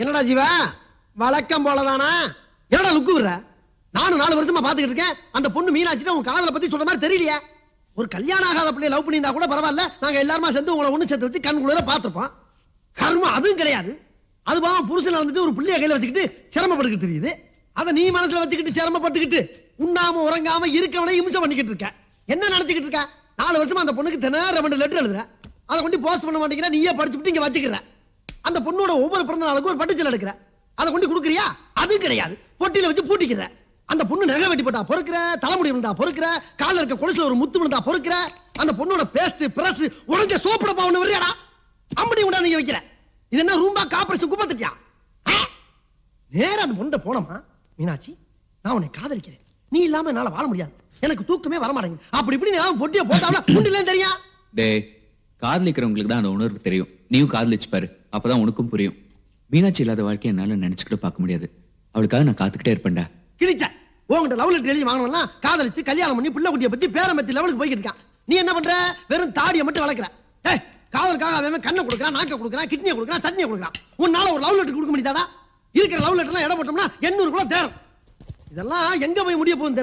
என்னடா ஜீவா? வழக்கம் போலதானா? என்னடா லுக்கு விடுற? நானும் நாலு வருஷமா பாத்துக்கிட்டு இருக்கேன். அந்த பொண்ணு மீனாட்சி உன் காதலை பத்தி சொல்ற மாதிரி தெரியலையே. ஒரு கல்யாணம் ஆகாத பிள்ளைய லவ் பண்ணியிருந்தா கூட பரவாயில்ல. நாங்க எல்லாருமா சேர்ந்து உங்களை ஒண்ணு சேர்த்து வச்சு கண் குளிர பாத்துருப்போம் கர்மம் அதுவும் கிடையாது. அது பாவம் புருஷன் வந்துட்டு ஒரு பிள்ளைய கையில வச்சுக்கிட்டு சிரமப்பட்டுக்கிட்டு தெரியுது. அதை நீ மனசுல வச்சுக்கிட்டு சிரமப்பட்டுக்கிட்டு உண்ணாம உறங்காம இருக்கவனை இம்சம் பண்ணிக்கிட்டு இருக்க. என்ன நினைச்சுக்கிட்டு இருக்க? நாலு வருஷமா அந்த பொண்ணுக்கு தினம் ரெண்டு லெட்டர் எழுதுற. அதை கொண்டு போஸ்ட் பண்ண மாட்டேங்கிற நீயே படிச்சுட்டு இங்க வச்சுக்கிற. அந்த பொண்ணோட ஒவ்வொரு பிறந்த நாளுக்கும் ஒரு பட்டுச்சல் எடுக்கிற. அதை கொண்டு கொடுக்குறியா? அது கிடையாது. பொட்டியில வச்சு பூட்டிக்கிற. அந்த பொண்ணு நகை வெட்டி போட்டா பொறுக்கிற தலைமுடி இருந்தா பொறுக்கிற காலில் இருக்க கொலுசுல ஒரு முத்து இருந்தா பொறுக்கிற அந்த பொண்ணோட பேஸ்ட் பிரஸ் உடஞ்ச சோப்பிட பாவன வரையாடா. அம்படி உண்டா நீங்க வைக்கிற. இது என்ன ரூம்பா காப்பரசு குப்பத்துட்டியா நேரா அந்த பொண்ணை போனோமா? மீனாட்சி நான் உன்னை காதலிக்கிறேன். நீ இல்லாம என்னால வாழ முடியாது. எனக்கு தூக்கமே வர அப்படி இப்படி நான் பொட்டிய போட்டாவல உண்டில தெரியா? டேய் காதலிக்கிறவங்களுக்கு தான் அந்த உணர்வு தெரியும். நீயும் காதலிச்சு பாரு. அப்பதான் உனக்கும் புரியும். மீனாட்சி இல்லாத வாழ்க்கையை என்னால நினைச்சுக்கிட்டு பார்க்க முடியாது. அவளுக்காக நான் காத்துக்கிட்டே இருப்பேன்டா. கிழிச்ச? உங்ககிட்ட லவ் லெட்டர் எழுதி வாங்கணும்லாம் காதலிச்சு கல்யாணம் பண்ணி பிள்ளை குட்டியை பத்தி பேரம்பத்தி லெவலுக்கு போய்கிட்டு இருக்கான். நீ என்ன பண்ற? வெறும் தாடியை மட்டும் வளர்க்குற. ஏய் காதலுக்காக அவன் கண்ணை கொடுக்குறான் நாக்க கொடுக்குறான் கிட்னியை கொடுக்குறான் சட்னியை கொடுக்குறான். உன்னால ஒரு லவ் லெட்டர் கொடுக்க முடியாதா இருக்கிற லவ் லெட்டர்லாம் இடம் போட்டோம்னா எண்ணூறு கூட தேரும் இதெல்லாம் எங்க போய் முடிய போகுது